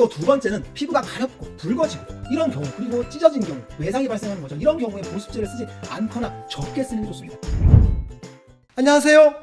그리고 두 번째는 피부가 가렵고 붉어지고 이런 경우 그리고 찢어진 경우 외상이 발생하는 거죠. 이런 경우에 보습제를 쓰지 않거나 적게 쓰는 게 좋습니다. 안녕하세요.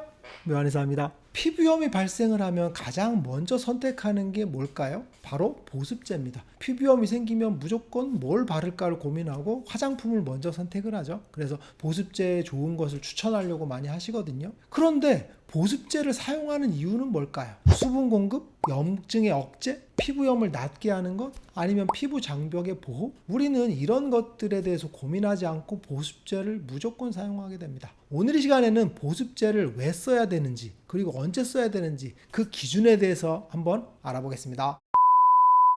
묘한의사입니다. 피부염이 발생을 하면 가장 먼저 선택하는 게 뭘까요? 바로 보습제입니다. 피부염이 생기면 무조건 뭘 바를까를 고민하고 화장품을 먼저 선택을 하죠. 그래서 보습제에 좋은 것을 추천하려고 많이 하시거든요. 그런데 보습제를 사용하는 이유는 뭘까요? 수분 공급, 염증의 억제, 피부염을 낫게 하는 것, 아니면 피부 장벽의 보호? 우리는 이런 것들에 대해서 고민하지 않고 보습제를 무조건 사용하게 됩니다. 오늘 이 시간에는 보습제를 왜 써야 되는지, 그리고 언제 써야 되는지 그 기준에 대해서 한번 알아보겠습니다.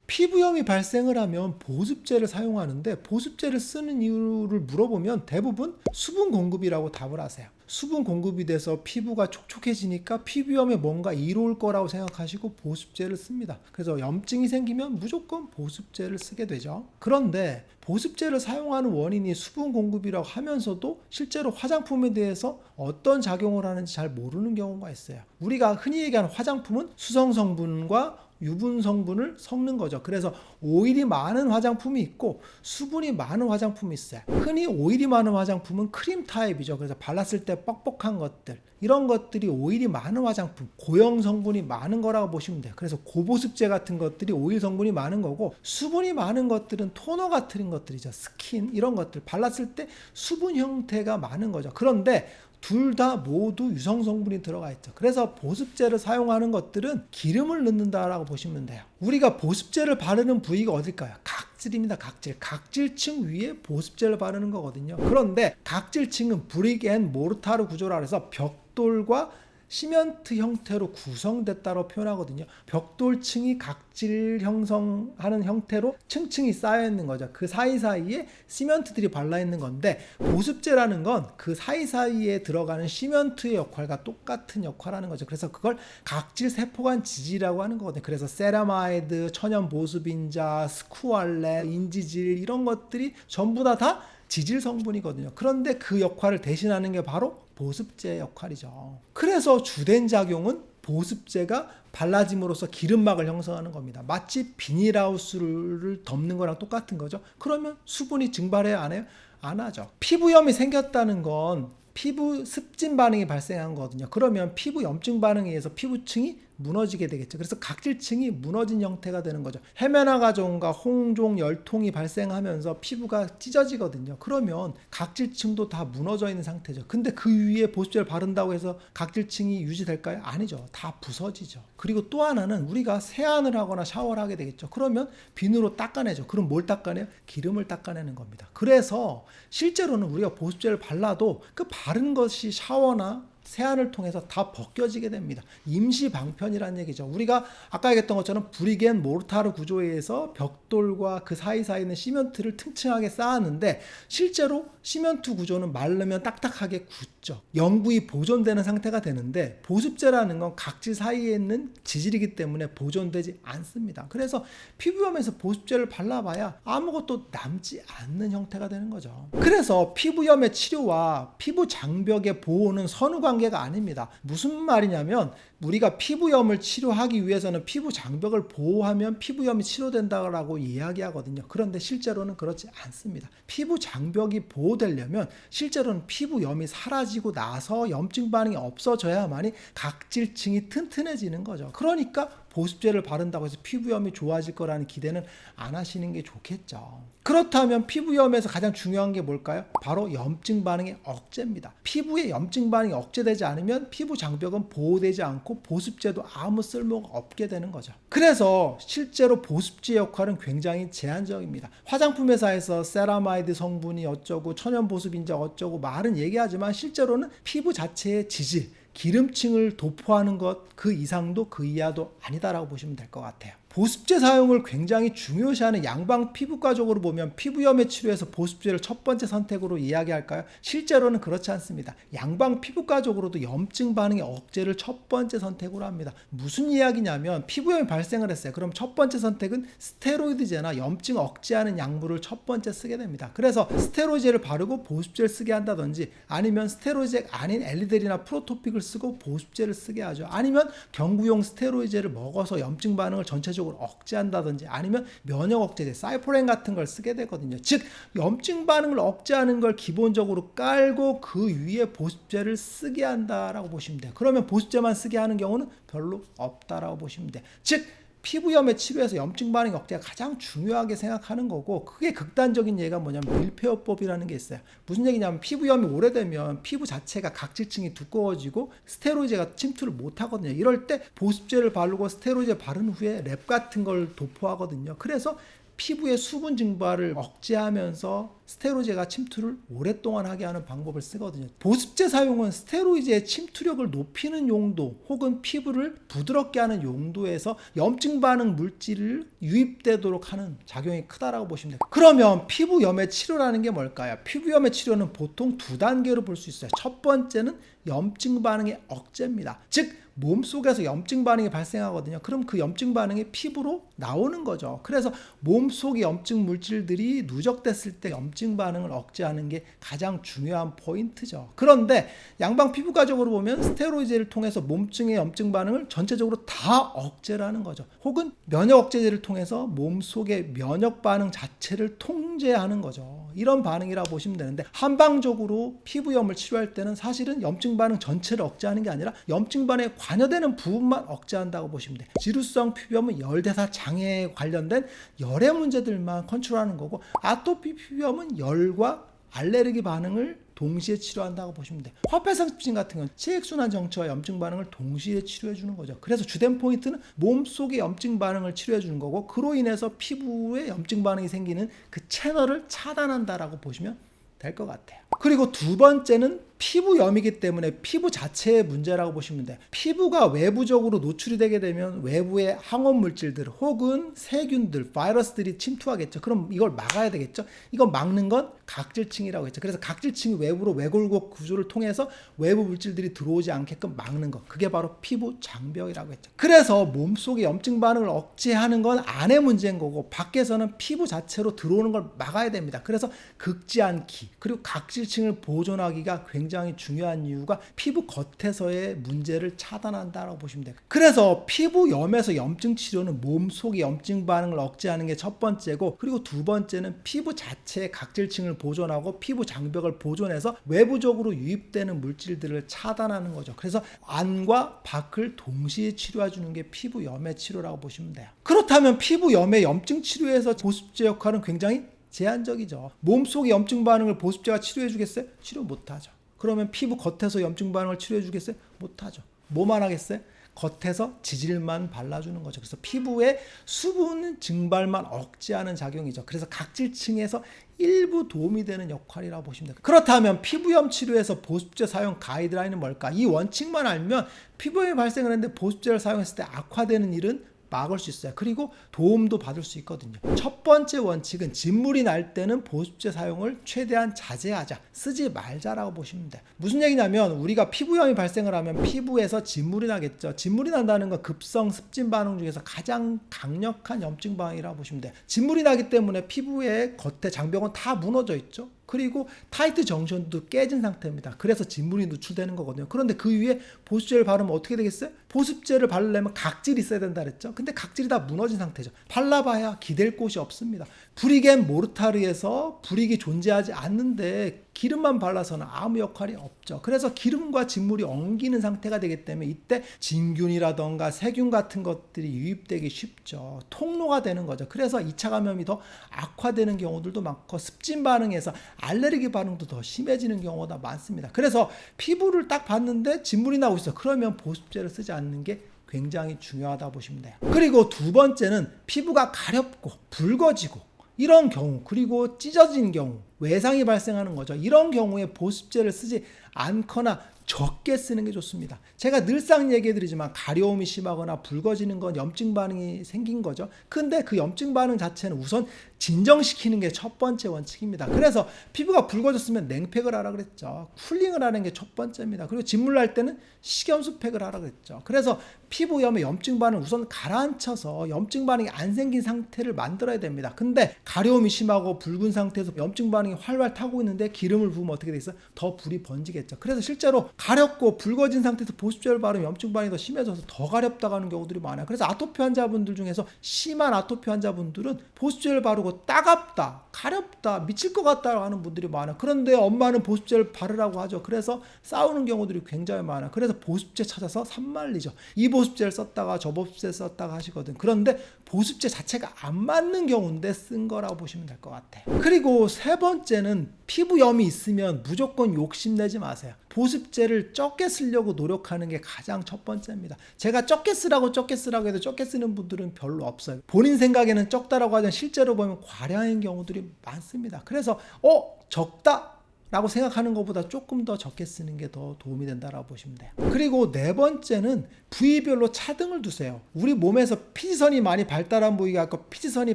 피부염이 발생을 하면 보습제를 사용하는데 보습제를 쓰는 이유를 물어보면 대부분 수분 공급이라고 답을 하세요. 수분 공급이 돼서 피부가 촉촉해지니까 피부염에 뭔가 이로울 거라고 생각하시고 보습제를 씁니다. 그래서 염증이 생기면 무조건 보습제를 쓰게 되죠. 그런데 보습제를 사용하는 원인이 수분 공급이라고 하면서도 실제로 화장품에 대해서 어떤 작용을 하는지 잘 모르는 경우가 있어요. 우리가 흔히 얘기하는 화장품은 수성 성분과 유분 성분을 섞는 거죠. 그래서 오일이 많은 화장품이 있고 수분이 많은 화장품이 있어요. 흔히 오일이 많은 화장품은 크림 타입이죠. 그래서 발랐을 때 뻑뻑한 것들 이런 것들이 오일이 많은 화장품, 고형 성분이 많은 거라고 보시면 돼요. 그래서 고보습제 같은 것들이 오일 성분이 많은 거고 수분이 많은 것들은 토너 같은 것들이죠. 스킨 이런 것들 발랐을 때 수분 형태가 많은 거죠. 그런데 둘 다 모두 유성 성분이 들어가 있죠. 그래서 보습제를 사용하는 것들은 기름을 넣는다라고 보시면 돼요. 우리가 보습제를 바르는 부위가 어딜까요? 각질입니다. 각질. 각질층 위에 보습제를 바르는 거거든요. 그런데 각질층은 브릭 앤 모르타르 구조라 해서 벽돌과 시멘트 형태로 구성됐다고 표현하거든요. 벽돌층이 각질 형성하는 형태로 층층이 쌓여 있는 거죠. 그 사이사이에 시멘트들이 발라 있는 건데 보습제라는 건 그 사이사이에 들어가는 시멘트의 역할과 똑같은 역할을 하는 거죠. 그래서 그걸 각질 세포간 지지라고 하는 거거든요. 그래서 세라마이드, 천연 보습인자, 스쿠알렛, 인지질 이런 것들이 전부 다 다 지질 성분이거든요. 그런데 그 역할을 대신하는 게 바로 보습제 역할이죠. 그래서 주된 작용은 보습제가 발라짐으로써 기름막을 형성하는 겁니다. 마치 비닐하우스를 덮는 거랑 똑같은 거죠. 그러면 수분이 증발해야 안 해요? 안 하죠. 피부염이 생겼다는 건 피부 습진 반응이 발생한 거거든요. 그러면 피부 염증 반응에 의해서 피부층이 무너지게 되겠죠. 그래서 각질층이 무너진 형태가 되는 거죠. 해면화 가종과 홍종, 열통이 발생하면서 피부가 찢어지거든요. 그러면 각질층도 다 무너져 있는 상태죠. 근데 그 위에 보습제를 바른다고 해서 각질층이 유지될까요? 아니죠. 다 부서지죠. 그리고 또 하나는 우리가 세안을 하거나 샤워를 하게 되겠죠. 그러면 비누로 닦아내죠. 그럼 뭘 닦아내요? 기름을 닦아내는 겁니다. 그래서 실제로는 우리가 보습제를 발라도 그 바른 것이 샤워나 세안을 통해서 다 벗겨지게 됩니다. 임시 방편이라는 얘기죠. 우리가 아까 얘기했던 것처럼 브리겐 모르타르 구조에 의해서 벽돌과 그 사이사이에 있는 시멘트를 튼튼하게 쌓았는데 실제로 시멘트 구조는 마르면 딱딱하게 굳죠. 영구히 보존되는 상태가 되는데 보습제라는 건 각질 사이에 있는 지질이기 때문에 보존되지 않습니다. 그래서 피부염에서 보습제를 발라봐야 아무것도 남지 않는 형태가 되는 거죠. 그래서 피부염의 치료와 피부 장벽의 보호는 선후 관 계가 아닙니다. 무슨 말이냐면 우리가 피부염을 치료하기 위해서는 피부 장벽을 보호하면 피부염이 치료된다고 이야기하거든요. 그런데 실제로는 그렇지 않습니다. 피부 장벽이 보호되려면 실제로는 피부염이 사라지고 나서 염증 반응이 없어져야만이 각질층이 튼튼해지는 거죠. 그러니까 보습제를 바른다고 해서 피부염이 좋아질 거라는 기대는 안 하시는 게 좋겠죠. 그렇다면 피부염에서 가장 중요한 게 뭘까요? 바로 염증 반응의 억제입니다. 피부의 염증 반응이 억제되지 않으면 피부 장벽은 보호되지 않고 보습제도 아무 쓸모가 없게 되는 거죠. 그래서 실제로 보습제 역할은 굉장히 제한적입니다. 화장품 회사에서 세라마이드 성분이 어쩌고 천연 보습인자 어쩌고 말은 얘기하지만 실제로는 피부 자체의 지질 기름층을 도포하는 것 그 이상도 그 이하도 아니다라고 보시면 될 것 같아요. 보습제 사용을 굉장히 중요시하는 양방 피부과적으로 보면 피부염의 치료에서 보습제를 첫 번째 선택으로 이야기할까요? 실제로는 그렇지 않습니다. 양방 피부과적으로도 염증 반응의 억제를 첫 번째 선택으로 합니다. 무슨 이야기냐면 피부염이 발생을 했어요. 그럼 첫 번째 선택은 스테로이드제나 염증 억제하는 약물을 첫 번째 쓰게 됩니다. 그래서 스테로이드제를 바르고 보습제를 쓰게 한다든지 아니면 스테로이드 아닌 엘리델이나 프로토픽을 쓰고 보습제를 쓰게 하죠. 아니면 경구용 스테로이드제를 먹어서 염증 반응을 전체적으로 전체적으로 억제한다든지 아니면 면역 억제제 사이포렌 같은 걸 쓰게 되거든요. 즉 염증 반응을 억제하는 걸 기본적으로 깔고 그 위에 보습제를 쓰게 한다라고 보시면 돼요. 그러면 보습제만 쓰게 하는 경우는 별로 없다라고 보시면 돼요. 즉 피부염의 치료에서 염증 반응 억제가 가장 중요하게 생각하는 거고 그게 극단적인 예가 뭐냐면 밀폐요법이라는 게 있어요. 무슨 얘기냐면 피부염이 오래되면 피부 자체가 각질층이 두꺼워지고 스테로이드가 침투를 못 하거든요. 이럴 때 보습제를 바르고 스테로이드 바른 후에 랩 같은 걸 도포하거든요. 그래서 피부의 수분 증발을 억제하면서 스테로이드가 침투를 오랫동안 하게 하는 방법을 쓰거든요. 보습제 사용은 스테로이드의 침투력을 높이는 용도 혹은 피부를 부드럽게 하는 용도에서 염증 반응 물질을 유입되도록 하는 작용이 크다라고 보시면 돼요. 그러면 피부염의 치료라는 게 뭘까요? 피부염의 치료는 보통 두 단계로 볼 수 있어요. 첫 번째는 염증 반응의 억제입니다. 즉 몸속에서 염증 반응이 발생하거든요. 그럼 그 염증 반응이 피부로 나오는 거죠. 그래서 몸속의 염증 물질들이 누적됐을 때 염증 반응을 억제하는 게 가장 중요한 포인트죠. 그런데 양방 피부과적으로 보면 스테로이드를 통해서 몸증의 염증 반응을 전체적으로 다 억제를 하는 거죠. 혹은 면역 억제제를 통해서 몸속의 면역 반응 자체를 통제하는 거죠. 이런 반응이라 고 보시면 되는데 한방적으로 피부염을 치료할 때는 사실은 염증 반응 전체를 억제하는 게 아니라 염증 반응에 관여되는 부분만 억제한다고 보시면 돼요. 지루성 피부염은 열대사 장애에 관련된 열의 문제들만 컨트롤하는 거고 아토피 피부염은 열과 알레르기 반응을 동시에 치료한다고 보시면 돼요. 화폐상습진 같은 경우는 체액순환 정체와 염증 반응을 동시에 치료해 주는 거죠. 그래서 주된 포인트는 몸 속의 염증 반응을 치료해 주는 거고 그로 인해서 피부에 염증 반응이 생기는 그 채널을 차단한다라고 보시면 될 것 같아요. 그리고 두 번째는 피부염이기 때문에 피부 자체의 문제라고 보시면 돼요. 피부가 외부적으로 노출이 되게 되면 외부의 항원 물질들 혹은 세균들, 바이러스들이 침투하겠죠. 그럼 이걸 막아야 되겠죠. 이걸 막는 건 각질층이라고 했죠. 그래서 각질층이 외부로 외골곡 구조를 통해서 외부 물질들이 들어오지 않게끔 막는 것. 그게 바로 피부 장벽이라고 했죠. 그래서 몸속의 염증 반응을 억제하는 건 안의 문제인 거고 밖에서는 피부 자체로 들어오는 걸 막아야 됩니다. 그래서 극지 않기 그리고 각질층을 보존하기가 굉장히 굉장히 중요한 이유가 피부 겉에서의 문제를 차단한다라고 보시면 돼요. 그래서 피부염에서 염증 치료는 몸 속의 염증 반응을 억제하는 게 첫 번째고 그리고 두 번째는 피부 자체의 각질층을 보존하고 피부 장벽을 보존해서 외부적으로 유입되는 물질들을 차단하는 거죠. 그래서 안과 밖을 동시에 치료해 주는 게 피부염의 치료라고 보시면 돼요. 그렇다면 피부염의 염증 치료에서 보습제 역할은 굉장히 제한적이죠. 몸속의 염증 반응을 보습제가 치료해 주겠어요? 치료 못 하죠. 그러면 피부 겉에서 염증 반응을 치료해 주겠어요? 못하죠. 뭐만 하겠어요? 겉에서 지질만 발라주는 거죠. 그래서 피부의 수분 증발만 억제하는 작용이죠. 그래서 각질층에서 일부 도움이 되는 역할이라고 보시면 됩니다. 그렇다면 피부염 치료에서 보습제 사용 가이드라인은 뭘까? 이 원칙만 알면 피부염이 발생을 했는데 보습제를 사용했을 때 악화되는 일은 막을 수 있어요. 그리고 도움도 받을 수 있거든요. 첫 번째 원칙은 진물이 날 때는 보습제 사용을 최대한 자제하자. 쓰지 말자라고 보시면 돼요. 무슨 얘기냐면 우리가 피부염이 발생을 하면 피부에서 진물이 나겠죠. 진물이 난다는 건 급성 습진 반응 중에서 가장 강력한 염증 반응이라고 보시면 돼요. 진물이 나기 때문에 피부의 겉에 장벽은 다 무너져 있죠. 그리고 타이트 정션도 깨진 상태입니다. 그래서 진물이 누출되는 거거든요. 그런데 그 위에 보습제를 바르면 어떻게 되겠어요? 보습제를 바르려면 각질이 있어야 된다 그랬죠. 근데 각질이 다 무너진 상태죠. 발라봐야 기댈 곳이 없습니다. 브리겐 모르타르에서 브릭이 존재하지 않는데 기름만 발라서는 아무 역할이 없죠. 그래서 기름과 진물이 엉기는 상태가 되기 때문에 이때 진균이라던가 세균 같은 것들이 유입되기 쉽죠. 통로가 되는 거죠. 그래서 2차 감염이 더 악화되는 경우들도 많고 습진 반응에서 알레르기 반응도 더 심해지는 경우가 많습니다. 그래서 피부를 딱 봤는데 진물이 나오고 있어. 그러면 보습제를 쓰지 않는 게 굉장히 중요하다 보시면 돼요. 그리고 두 번째는 피부가 가렵고 붉어지고 이런 경우 그리고 찢어진 경우 외상이 발생하는 거죠. 이런 경우에 보습제를 쓰지 않거나 적게 쓰는 게 좋습니다. 제가 늘상 얘기해 드리지만 가려움이 심하거나 붉어지는 건 염증 반응이 생긴 거죠. 근데 그 염증 반응 자체는 우선 진정시키는 게 첫 번째 원칙입니다. 그래서 피부가 붉어졌으면 냉팩을 하라 그랬죠. 쿨링을 하는 게 첫 번째입니다. 그리고 진물 날 때는 식염수팩을 하라 그랬죠. 그래서 피부염의 염증 반응을 우선 가라앉혀서 염증 반응이 안 생긴 상태를 만들어야 됩니다. 근데 가려움이 심하고 붉은 상태에서 염증 반응이 활활 타고 있는데 기름을 부으면 어떻게 돼 있어? 더 불이 번지겠죠. 그래서 실제로 가렵고 붉어진 상태에서 보습제를 바르면 염증 반응이 더 심해져서 더 가렵다고 하는 경우들이 많아요. 그래서 아토피 환자분들 중에서 심한 아토피 환자분들은 보습제를 바르고 따갑다, 가렵다, 미칠 것 같다 하는 분들이 많아요. 그런데 엄마는 보습제를 바르라고 하죠. 그래서 싸우는 경우들이 굉장히 많아요. 그래서 보습제 찾아서 산말리죠. 이 보습제를 썼다가 저 보습제 썼다가 하시거든. 그런데 보습제 자체가 안 맞는 경우인데 쓴 거라고 보시면 될 것 같아요. 그리고 세 번째는 피부염이 있으면 무조건 욕심내지 마세요. 보습제를 적게 쓰려고 노력하는 게 가장 첫 번째입니다. 제가 적게 쓰라고 적게 쓰라고 해도 적게 쓰는 분들은 별로 없어요. 본인 생각에는 적다라고 하지만 실제로 보면 과량인 경우들이 많습니다. 그래서 어 적다 라고 생각하는 것보다 조금 더 적게 쓰는 게 더 도움이 된다라고 보시면 돼요. 그리고 네 번째는 부위별로 차등을 두세요. 우리 몸에서 피지선이 많이 발달한 부위가 있고 피지선이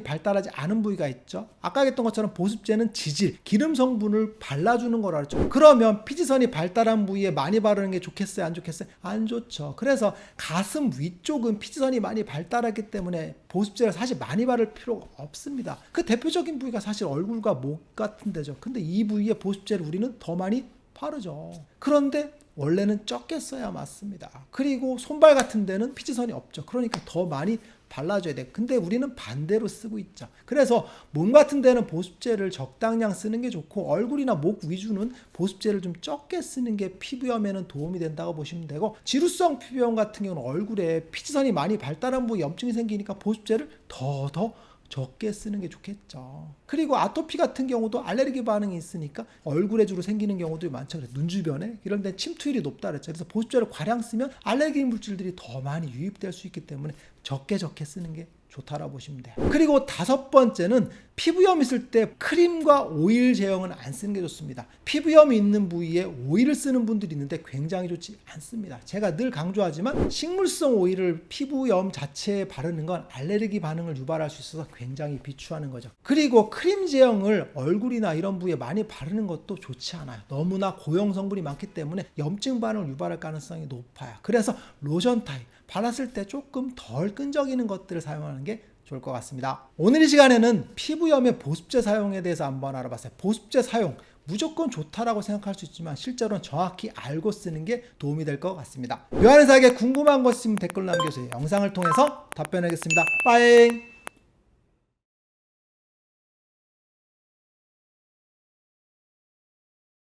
발달하지 않은 부위가 있죠. 아까 했던 것처럼 보습제는 지질, 기름 성분을 발라주는 거라 그랬죠. 그러면 피지선이 발달한 부위에 많이 바르는 게 좋겠어요? 안 좋겠어요? 안 좋죠. 그래서 가슴 위쪽은 피지선이 많이 발달하기 때문에 보습제를 사실 많이 바를 필요가 없습니다. 그 대표적인 부위가 사실 얼굴과 목 같은 데죠. 근데 이 부위에 보습제를 우리는 더 많이 바르죠. 그런데 원래는 적게 써야 맞습니다. 그리고 손발 같은 데는 피지선이 없죠. 그러니까 더 많이 발라줘야 돼. 근데 우리는 반대로 쓰고 있죠. 그래서 몸 같은 데는 보습제를 적당량 쓰는 게 좋고 얼굴이나 목 위주는 보습제를 좀 적게 쓰는 게 피부염에는 도움이 된다고 보시면 되고 지루성 피부염 같은 경우는 얼굴에 피지선이 많이 발달한 부위 염증이 생기니까 보습제를 더더 적게 쓰는 게 좋겠죠. 그리고 아토피 같은 경우도 알레르기 반응이 있으니까 얼굴에 주로 생기는 경우도 많죠. 그래서 눈 주변에 이런 데 침투율이 높다 그랬죠. 그래서 보습제를 과량 쓰면 알레르기 물질들이 더 많이 유입될 수 있기 때문에 적게 적게 쓰는 게 좋다라고 보시면 돼요. 그리고 다섯 번째는 피부염 있을 때 크림과 오일 제형은 안 쓰는 게 좋습니다. 피부염이 있는 부위에 오일을 쓰는 분들이 있는데 굉장히 좋지 않습니다. 제가 늘 강조하지만 식물성 오일을 피부염 자체에 바르는 건 알레르기 반응을 유발할 수 있어서 굉장히 비추하는 거죠. 그리고 크림 제형을 얼굴이나 이런 부위에 많이 바르는 것도 좋지 않아요. 너무나 고형 성분이 많기 때문에 염증 반응을 유발할 가능성이 높아요. 그래서 로션 타입 발랐을 때 조금 덜 끈적이는 것들을 사용하는 게 좋을 것 같습니다. 오늘 이 시간에는 피부염의 보습제 사용에 대해서 한번 알아봤어요. 보습제 사용 무조건 좋다라고 생각할 수 있지만 실제로는 정확히 알고 쓰는 게 도움이 될 것 같습니다. 요한의사에게 궁금한 것 있으면 댓글 남겨주세요. 영상을 통해서 답변하겠습니다. 빠잉!